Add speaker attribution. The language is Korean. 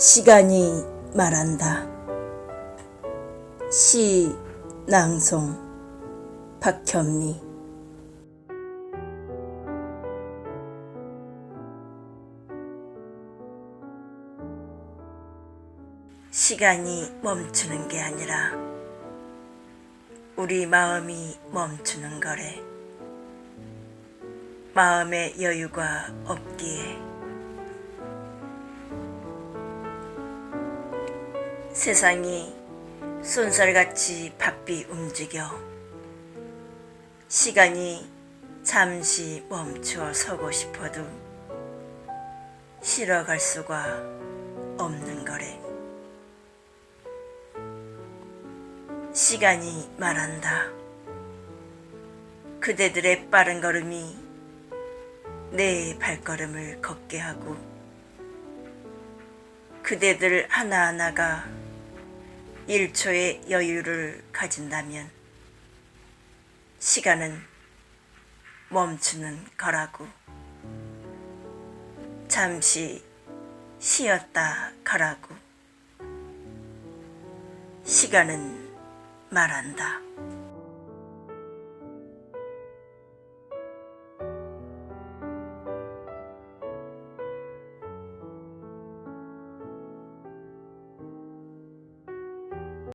Speaker 1: 시간이 말한다. 시 낭송 박현미 시간이 멈추는 게 아니라 우리 마음이 멈추는 거래. 마음의 여유가 없기에 세상이 쏜살같이 바삐 움직여 시간이 잠시 멈추어 서고 싶어도 실어갈 수가 없는 거래. 시간이 말한다. 그대들의 빠른 걸음이 내 발걸음을 걷게 하고 그대들 하나하나가 1초의 여유를 가진다면 시간은 멈추는 거라고 잠시 쉬었다 가라고 시간은 말한다.